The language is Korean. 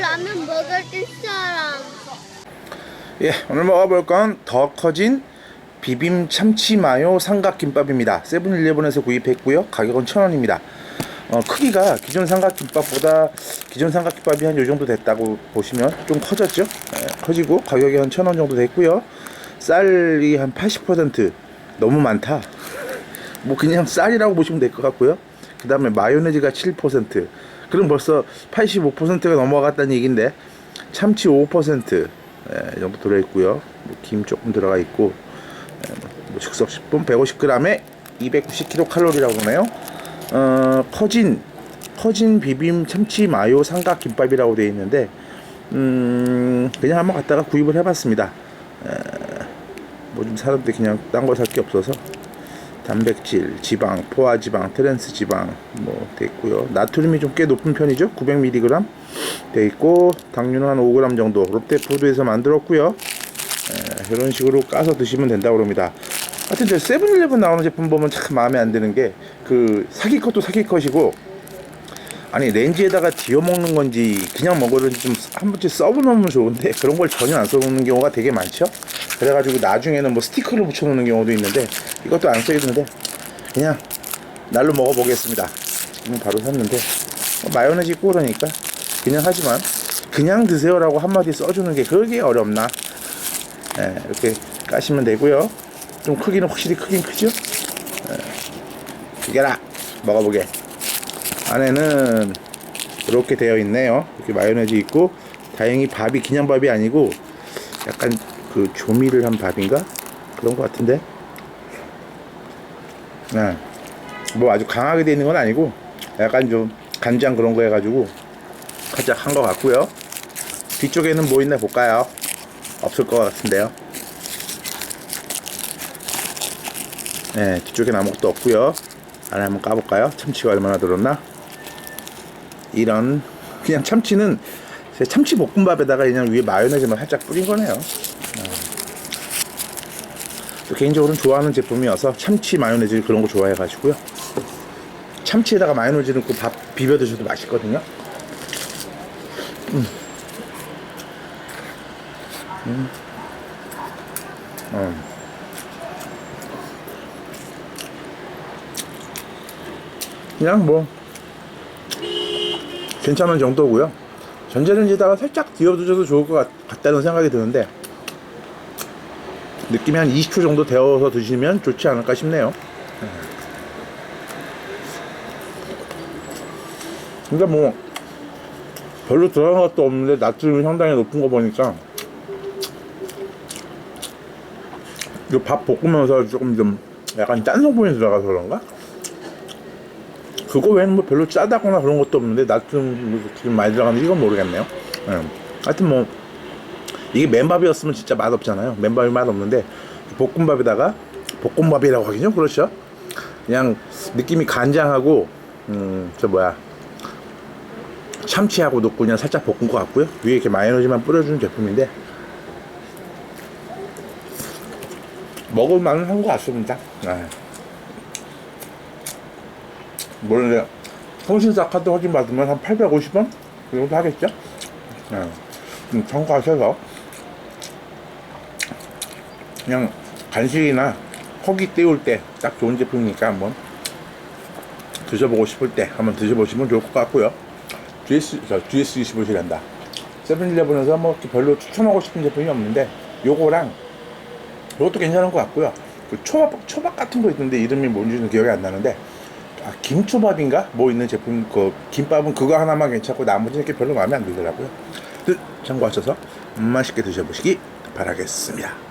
라면 먹을 사람. 예, 오늘 먹어볼 건 더 커진 비빔 참치 마요 삼각김밥입니다. 세븐일레븐에서 구입했고요. 가격은 천 원입니다. 어, 크기가 기존 삼각김밥보다 기존 삼각김밥이 한 요 정도 됐다고 보시면 좀 커졌죠. 예, 커지고 가격이 한 천 원 정도 됐고요. 쌀이 한 80% 너무 많다. 뭐 그냥 쌀이라고 보시면 될 것 같고요. 그 다음에 마요네즈가 7% 그럼 벌써 85%가 넘어갔다는 얘기인데 참치 5% 예, 이 정도 들어있고요. 뭐 김 조금 들어가 있고 예, 뭐 즉석식품 150g에 290kcal라고 그러네요. 어, 커진 커진 비빔 참치 마요 삼각 김밥이라고 되어 있는데 음, 그냥 한번 갖다가 구입을 해봤습니다. 뭐 좀 사람들이 그냥 딴거살게 없어서 단백질, 지방, 포화지방, 트랜스 지방 뭐 돼 있고요. 나트륨이 좀 꽤 높은 편이죠. 900mg 돼 있고 당류는 한 5g 정도. 롯데푸드에서 만들었고요. 에, 이런 식으로 까서 드시면 된다고 합니다. 하여튼 저 세븐일레븐 나오는 제품 보면 참 마음에 안 드는 게 그 사기 컷도 사기 컷이고 아니 렌즈에다가 뒤어 먹는 건지 그냥 먹으든지 좀 한 번쯤 써보면 좋은데 그런 걸 전혀 안 써놓는 경우가 되게 많죠. 그래가지고 나중에는 뭐 스티커를 붙여놓는 경우도 있는데 이것도 안 써있는데 그냥 날로 먹어보겠습니다. 지금 바로 샀는데 뭐 마요네즈 있고 그러니까 그냥 하지만 그냥 드세요라고 한마디 써주는 게 그게 어렵나? 예, 이렇게 까시면 되고요. 좀 크기는 확실히 크긴 크죠? 이게라 먹어보게. 안에는 이렇게 되어 있네요. 이렇게 마요네즈 있고 다행히 밥이 그냥 밥이 아니고 약간 그 조미를 한 밥인가 그런 것 같은데. 네. 뭐 아주 강하게 되어 있는 건 아니고 약간 좀 간장 그런 거 해가지고 살짝 한 것 같고요. 뒤쪽에는 뭐 있나 볼까요? 없을 것 같은데요. 네, 뒤쪽엔 아무것도 없고요. 안에 한번 까볼까요? 참치가 얼마나 들었나? 이런 그냥 참치는 제 참치 볶음밥에다가 그냥 위에 마요네즈만 살짝 뿌린 거네요. 어. 또 개인적으로는 좋아하는 제품이어서 참치 마요네즈 그런 거 좋아해가지고요. 참치에다가 마요네즈 넣고 밥 비벼 드셔도 맛있거든요. 음. 음. 어. 그냥 뭐 괜찮은 정도고요. 전자레인지에다가 살짝 뒤어두셔도 좋을 것 같, 같다는 생각이 드는데 느낌이 한 20초 정도 데워서 드시면 좋지 않을까 싶네요. 그러니까 뭐 별로 들어간 것도 없는데 나트륨이 상당히 높은 거 보니까 이밥 볶으면서 조금 좀 약간 짠 성분이 들어가서 그런가? 그거 외에는 뭐 별로 짜다거나 그런 것도 없는데 나트륨 지금 많이 들어가는지 이건 모르겠네요. 예. 하여튼 뭐 이게 맨밥이었으면 진짜 맛없잖아요. 맨밥이 맛없는데 볶음밥에다가 볶음밥이라고 하긴요. 그렇죠. 그냥 느낌이 간장하고 음 저 뭐야 참치하고 넣고 그냥 살짝 볶은 것 같고요. 위에 이렇게 마요네즈만 뿌려주는 제품인데 먹을만은 한 것 같습니다. 네. 모르는데 통신사 카드 확인 받으면 한 850원 그 정도 하겠죠? 네. 좀 참고하셔서 그냥 간식이나 허기 때울 때 딱 좋은 제품이니까 한번 드셔보고 싶을 때 한번 드셔보시면 좋을 것 같고요. GS, 저 GS 25시란다. 세븐일레븐에서 뭐 별로 추천하고 싶은 제품이 없는데 요거랑 요것도 괜찮은 것 같고요. 그 초밥 초밥 같은 거 있는데 이름이 뭔지는 기억이 안 나는데 아, 김초밥인가 뭐 있는 제품 그 김밥은 그거 하나만 괜찮고 나머지는 이렇게 별로 마음에 안 들더라고요. 그 참고하셔서 맛있게 드셔보시기 바라겠습니다.